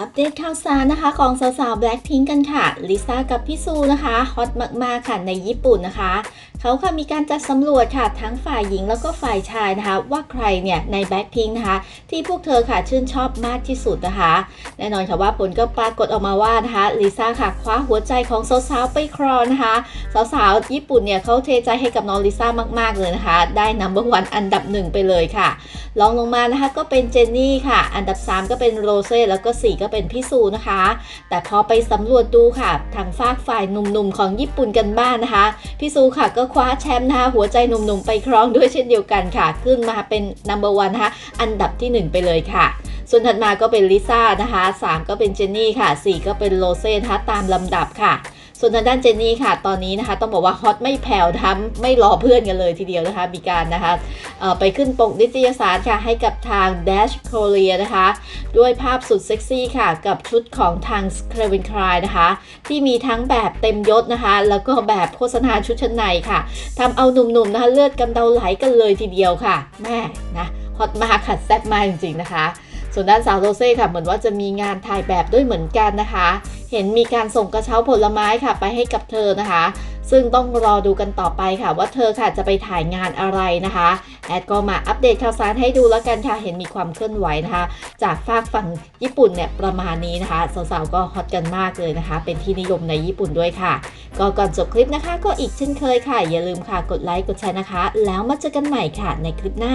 อัปเดตข่าวสารนะคะของสาวๆ Blackpink กันค่ะ ลิซ่ากับพี่ซูนะคะฮอตมากๆค่ะในญี่ปุ่นนะคะ เขาค่ะมีการจัดสำรวจค่ะทั้งฝ่ายหญิงแล้วก็ฝ่ายชายนะคะ ว่าใครเนี่ยใน Blackpink นะคะ ที่พวกเธอค่ะชื่นชอบมากที่สุดนะคะ แน่นอนค่ะว่าผลก็ปรากฏออกมาว่านะคะลิซ่าค่ะคว้าหัวใจของสาวๆ ไปครองนะคะ สาวๆ ญี่ปุ่นเนี่ยเขาเทใจให้กับน้องลิซ่ามากๆเลยนะคะ ได้นัมเบอร์วันอันดับหนึ่งไปเลยค่ะรองลงมานะคะก็เป็นเจนนี่ค่ะ อันดับ 3 ก็เป็นโรเซ่แล้วก็4ก็เป็นพี่ซูนะคะ แต่พอไปสำรวจดูค่ะ ทางฝากฝ่ายหนุ่มๆของญี่ปุ่นกันบ้างนนะคะ พี่ซูค่ะก็คว้าแชมป์นะคะหัวใจหนุ่มๆไปครองด้วยเช่นเดียวกันค่ะ ขึ้นมาเป็นนัมเบอร์วันนะคะ อันดับทีหนึ่1 ไปเลยค่ะส่วนถัดมาก็เป็นลิซ่านะคะ 3 ก็เป็นเจนนี่ค่ะ 4 ก็เป็นโรเซ่นะคะตามลำดับค่ะ ส่วนทางด้านเจนนี่ค่ะ ตอนนี้นะคะ ต้องบอกว่าฮอตไม่แผ่วนะคะไม่รอเพื่อนกันเลยทีเดียวนะคะ มีการนะคะไปขึ้นปกนิตยสารค่ะให้กับทาง Dash Korea นะคะ ด้วยภาพสุดเซ็กซี่ค่ะ กับชุดของทาง c l a v i n Klein นะคะ ที่มีทั้งแบบเต็มยศนะคะ แล้วก็แบบโฆษณาชุดชั้นในค่ะทำเอาหนุ่มๆนะคะ เลือดกำเดาไหลกันเลยทีเดียวค่ะแม่นะฮอตมากค่ะแซ่บมากจริงๆนะคะ ส่วนด้านสาวโรเซ่ค่ะเหมือนว่าจะมีงานถ่ายแบบด้วยเหมือนกันนะคะ เห็นมีการส่งกระเช้าผลไม้ค่ะไปให้กับเธอนะคะ ซึ่งต้องรอดูกันต่อไปค่ะ ว่าเธอค่ะจะไปถ่ายงานอะไรนะคะ แอดก็มาอัปเดตข่าวสารให้ดูแล้วกันค่ะ เห็นมีความเคลื่อนไหวนะคะ จากฝากฝั่งญี่ปุ่นเนี่ยประมาณนี้นะคะสาวๆก็ฮอตกันมากเลยนะคะ เป็นที่นิยมในญี่ปุ่นด้วยค่ะ ก็ก่อนจบคลิปนะคะ ก็อีกเช่นเคยค่ะ อย่าลืมค่ะกดไลค์กดแชร์นะคะ แล้วมาเจอกันใหม่ค่ะในคลิปหน้า